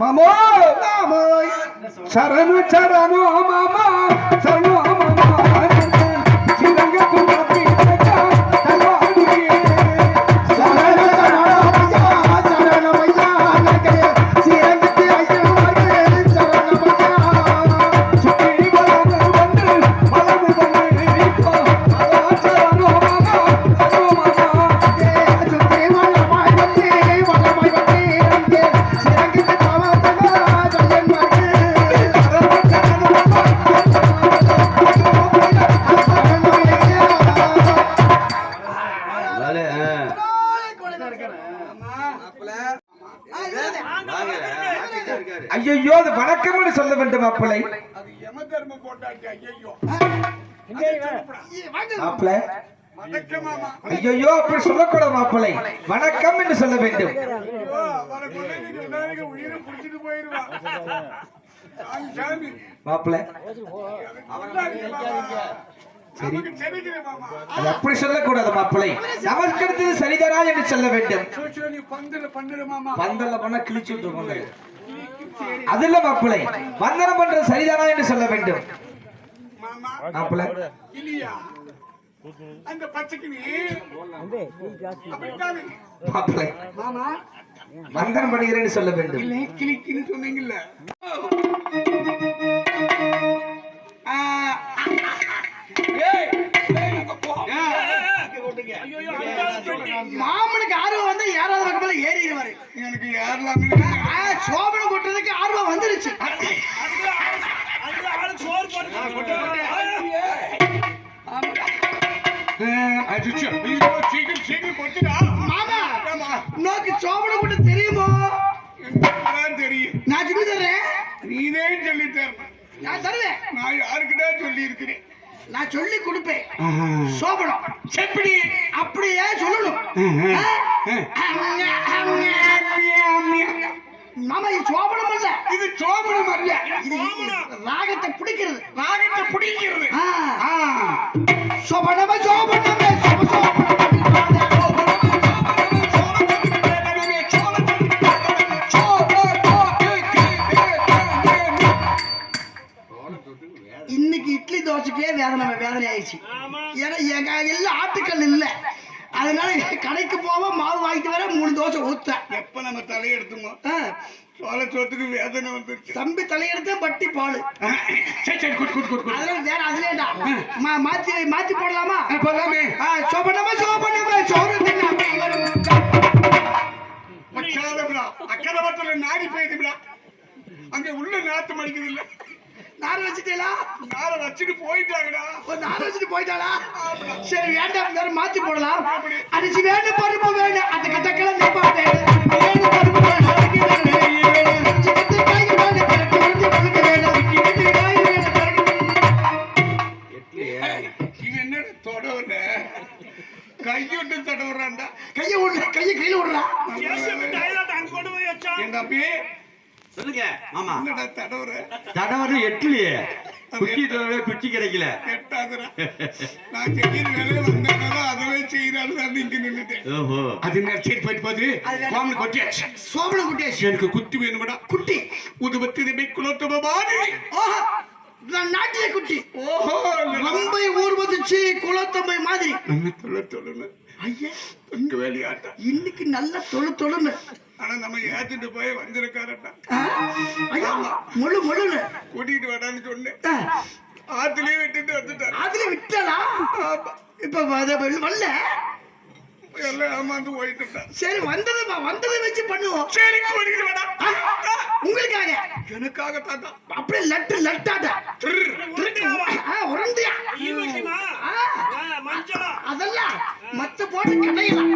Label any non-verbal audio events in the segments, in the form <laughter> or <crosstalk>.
மாமா மாமா மாமோ மாமோய் சரணு சரணு மாமா ஐயோ அது வணக்கம்னு சொல்ல வேண்டும் மாப்பிள்ளை. அது யம தர்ம போட்டாச்சு ஐயோ மாப்பிள்ளை. வணக்கம் மாமா. ஐயோ அப்படி சொல்லக்கூடாது மாப்பிள்ளை. வணக்கம் என்று சொல்ல வேண்டும். மாப்பிள்ளை. மாமா. அது அப்படி சொல்லக்கூடாது மாப்பிள்ளை. நமக்கு அடுத்தது சரிதானா என்று சொல்ல வேண்டும். பந்துல பண்ண கிழிச்சு அது இல்ல மாப்பிள்ளை. வந்தனம் பண்றது சரிதானா என்று சொல்ல வேண்டும். மாமா மாப்பிள்ளை. அந்த பச்சைக்கு நீ. அப்படித்தானே மாப்பிள்ளை. மாமா. வந்தனம் பண்ணுகிறேன்னு சொல்ல வேண்டும். கிளிக்குன்னு சொன்னீங்கல்ல. மாமனுக்கு ஆர்வம் வந்து ஏறாவது பக்கத்துல ஏறிடுவாரு. எனக்கு ஏறலாம்னு சோபனை கொட்டுறதுக்கு ஆர்வம் வந்துருச்சு. உனக்கு சோபனை கொட்ட தெரியுமோ? தெரியும். நான் சொல்லி தர்றேன். நீனே சொல்லி தரணும். நான் தருவேன். நான் யாருக்கிட்டா சொல்லி இருக்கிறேன் நான் சொல்லி கொடுப்பேன். சோபனம். செப்படி அப்படியே சொல்லணும். மாமா இது சோபனம் அல்ல. இது சோபனம் அல்ல. இது ராகத்தை பிடிக்கிறது. ராகத்தை பிடிக்கிறது. சோபனமே சோபனமே சோப சோபனமே. ஆயிடுச்சு. ஏன்னா எங்க எல்லாம் ஆட்டுக்கல் இல்ல. அதனால கடைக்கு போக மாவு வாங்கிட்டு வர மூணு தோசை ஊத்தேன். எப்ப நம்ம தலையெடுத்துமோ? ஆ, சோழ சோத்துக்கு வேதனை வந்துருச்சு. தம்பி தலையெடுத்த பட்டி பால். அதனால வேற அதுலேடா. மா- மாத்தி மாத்தி போடலாமா? போலாமே ஆ, சோபனமே சோபனமே சோறு அக்கரவத்துல நாடி போயிடும்டா அங்க உள்ள நாத்து மடிக்குது இல்ல நார் வச்சுட்டீங்களா? நார வச்சுட்டு போயிட்டாங்கடா. ஒரு நார் வச்சுட்டு போயிட்டாளா? சரி வேண்டாம் மாத்தி போடலாம். அரிசி வேணும் பருப்பு வேணும். அந்த கட்டக்கெல்லாம் நெப்பா தடவை குச்சி கிடைக்கல. எட்டாதுடா. நான் செய்யற வேலையை வந்தாதான் அதுவே ஓஹோ. அது போயிட்டு. கோமன் கொட்டியாச்சு. எனக்கு குத்தி வேணுமடா. குட்டி. உதுபத்தி ஓஹோ. நான் நாட்டிய குட்டி. ஓஹோ ரம்பை ஊர்வதிச்சு குலத்தம்பை மாதிரி. நம்ம தொலை ஐயா. இங்க வேலையாட்டா. இன்னைக்கு நல்ல தொழு தொழுன்னு ஆனா நம்ம ஏத்திட்டு போய் வந்திருக்காரட்டா? ஐயா முழு முழுன்னு. கூட்டிட்டு வாடான்னு சொன்னேன். ஆத்துலயே விட்டுட்டு வந்துட்டாரு. அதுல விட்டலா இப்ப வரல? எல்லாம் ஏமாந்து போயிட்டுட்டா சரி வந்தது வந்ததை வச்சு பண்ணுவோம். சரி வாடா ஆ, உங்களுக்காக. எனக்காக தாத்தா. அப்படியே லட்டு லட்டாட்ட உரண்டியா? அதெல்லாம் மத்த போட்டு கடையலாம்.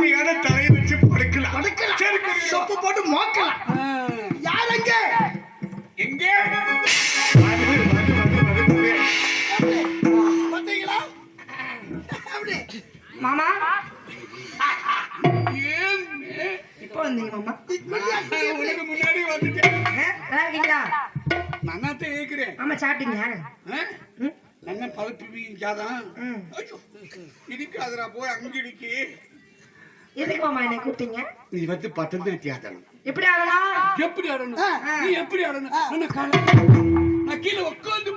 நீ தலையை வச்சு படுக்கலாம். படுக்கலாம். சரி. சொப்பு போட்டு மோக்கலாம். மாமா? ஏன் இப்போ வந்தீங்க மாமா. உனக்கு முன்னாடி வந்துட்டேன். நல்லா இருக்கீங்களா? நன்னாத்த கேக்குறேன் மாமா சாப்பிட்டீங்க. நன்ன பழுப்பு. ஐயோ இடிக்காதடா போய் அங்க இடிக்கி. எதுக்கு மாமா என்னை கூப்பிட்டீங்க? நீ வந்து பரதநாட்டியம் எப்படி ஆடலாம் எப்படி ஆடணும்? நீ எப்படி ஆடணும்? நான் கால நான் கீழே உட்காந்து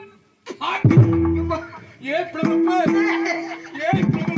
ஏ பிரபு ஏ பிரபு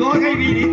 Go, Kaibini.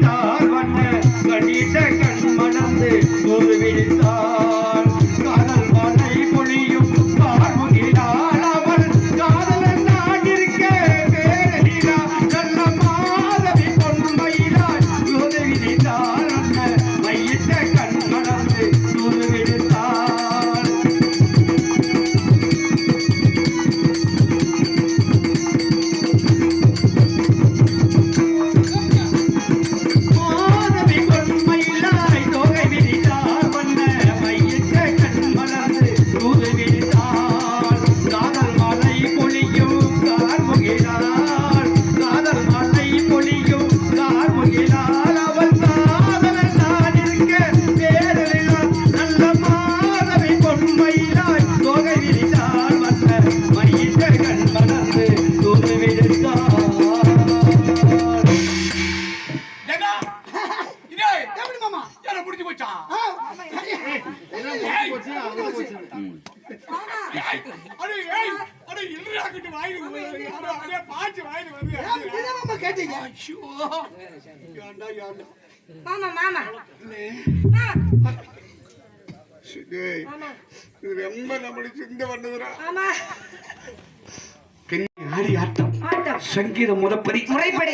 சங்கீதம் முதப்படி முறைப்படி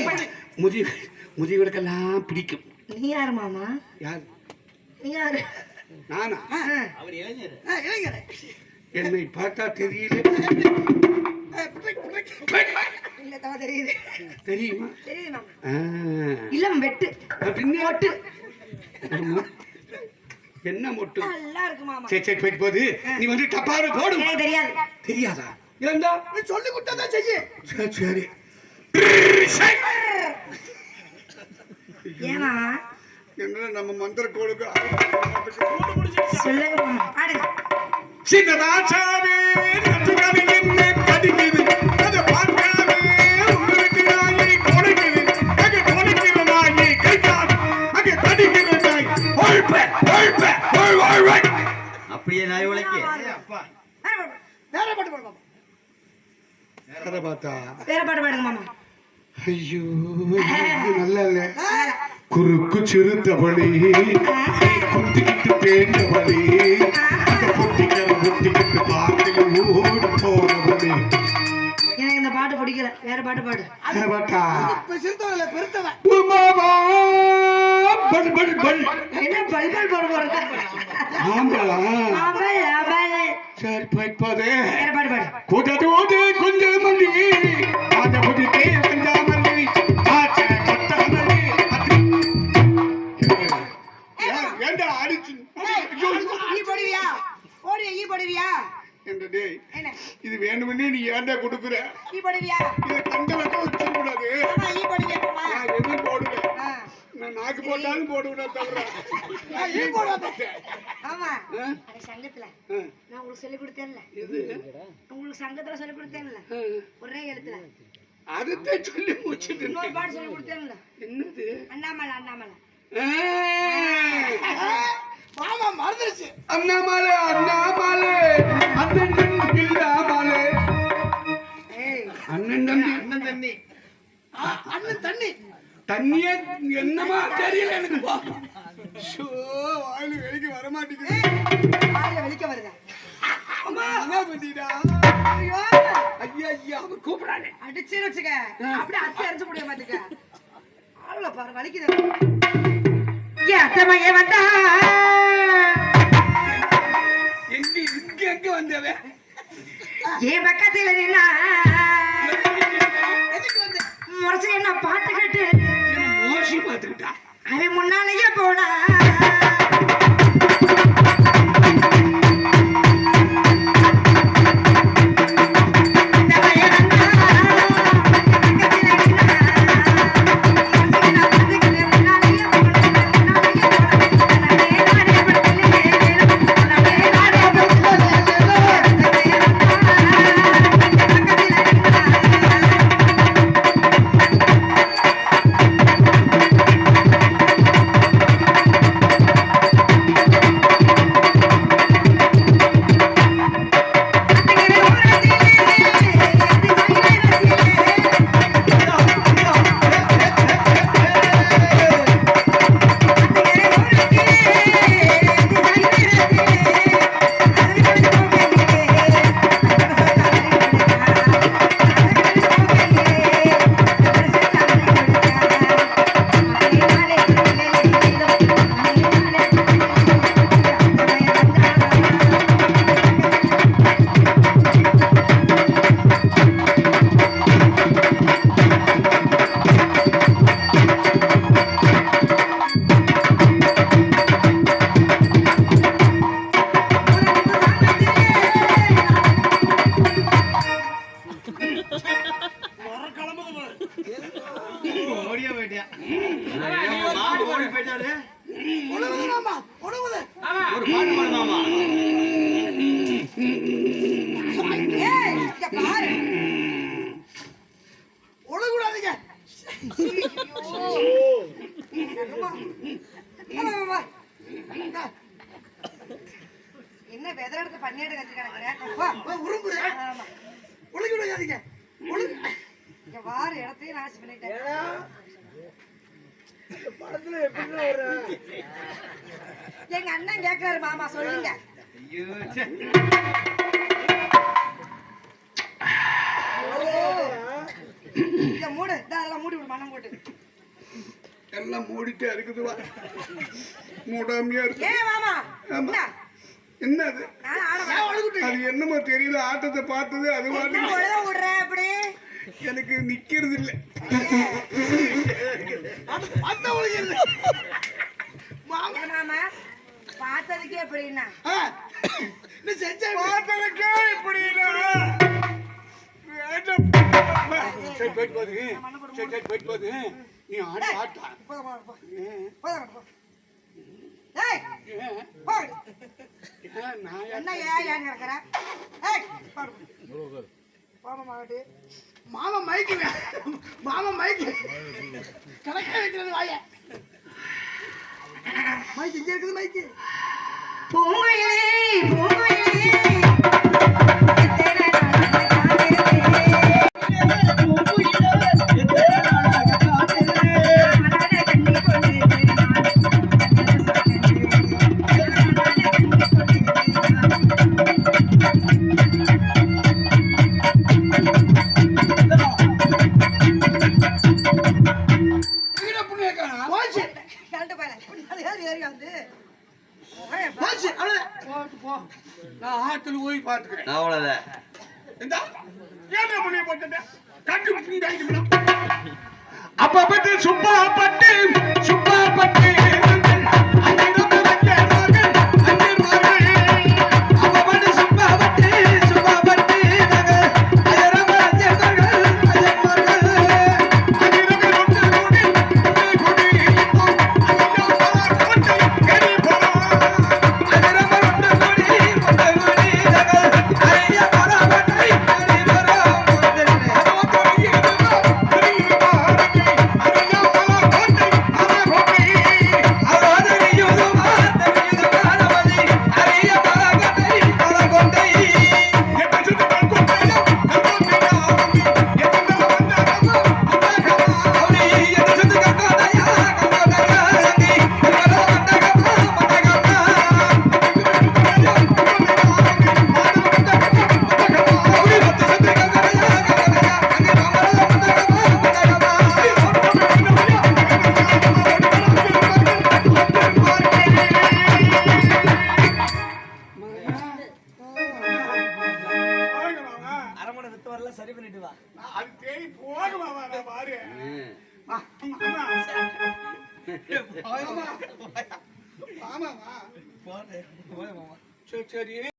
முதி முதியவர்களுக்கெல்லாம் பிடிக்கும். நீ யாரு மாமா? யார்? நீ யாரு? நானா? ஆ. ஆ, இளைஞரே. என்னை பார்த்தா தெரியல. தெரியுது. தெரியுமா. இல்ல வெட்டு. பின்ன மொட்டு என்ன மொட்டு? நல்லா இருக்கு மாமா. சரி சரி போயிட்டு போகுது. நீ வந்து டப்பாரு போடு. எனக்கு தெரியாது. தெரியாதா? ஏண்டா? நீ சொல்லி கொடுத்தா செய்யு சரி சரி. <laughs> ஏன் மாமா என்ன நம்ம மந்திர கோளுக்கு சொல்லுங்க பாடுங்க. சின்னதாச்சாவே நட்டுக்காவே என்ன கடிக்குது. அதை பார்க்காவே உங்களுக்கு நாயை கொலைக்குது. அங்கே கொலைக்கிற நாயை கைக்காது. அங்கே கடிக்கிற நாய். ஒழ்ப ஒழ்ப ஒழ் ஒழ்வை. அப்படியே நாய் உழைக்க. வேற வேற பாட்டு பாடுங்க மாமா. ஐயோ நல்ல இல்ல. குறுக்கு சிறுத்தபடி குத்திக்கிட்டு பேண்டபடி குட்டிக்கிற குத்திக்கிட்டு பாட்டில் ஓடி போனபடி எனக்கு இந்த பாட்டு பிடிக்கல. வேற பாட்டு பாடு. அதை பார்த்தா இப்ப சிறுத்தவன் இல்ல பெருத்தவன் உமாமா பல் பல் பல். என்ன பல்பல் போட போறது ஆம்பளா அவள் அவள். சரி போய் போதே. வேற பாட்டு பாடு. கூட்டத்தோடு கொஞ்சம் உங்களுக்கு சொல்லி கொடுத்தேன்ல. உங்களுக்கு சங்கத்துல சொல்லி கொடுத்தேன்ல. ஒரே எழுத்துல. அதுதான் சொல்லி முடிச்சுட்டு இன்னொரு. பாட்டு சொல்லி கொடுத்தேன்ல. என்னது? அண்ணாமலை அண்ணாமலை. ஆ, மாமா மறந்துருச்சு. அண்ணாமலை அண்ணாமலை அண்ணன் தம்பி இல்லாமலே ஏய். அண்ணன் தம்பி. அண்ணன் தண்ணி. அண்ணன் தண்ணி. தண்ணியே என்னமா தெரியல எனக்கு. ஷோ, வாயில வெளிக்கு வர மாட்டேங்குது. என்ன பண்ணிடா? ஐயோ! ஐயா ஐயா அவன் கூப்பிடாதே அடிச்சு வச்சுக்க. அப்படியே அத்தை அரைச்சு முடிய மாட்டுக்க ஆள ஏ அத்தை மகே வந்தா? எங்க இங்க எங்க வந்தவ ஏ என்ன பாட்டு கேட்டு? மோசி பாத்துக்கிட்டா அவன் முன்னாலேயே போனா. மூடி விடு மனம் போட்டு. எல்லாம் மூடிட்டே இருக்குதுவா மூடாமையா இருக்கு ஏன் மாமா என்ன? என்னது? அது என்னமோ தெரியல ஆட்டத்தை பார்த்தது அது அப்படி? எனக்கு நிக்கிறது இல்ல. பார்த்ததுக்கே எப்படின்னா? பார்த்ததுக்கே எப்படின்னா? சரி சரி போயிட்டு போகுது. நீ ஆடு ஆட்டா? மாமா மைக்கு மாமா மைக்கு கணக்கா வைக்கிறது வாய. மைக்கு இங்க இருக்குது மைக்கு பூங்குயிலே பூங்குயிலே அவ்வளவுதான். அப்ப பட்டு சுப்பா பட்டு சுப்பா பட்டு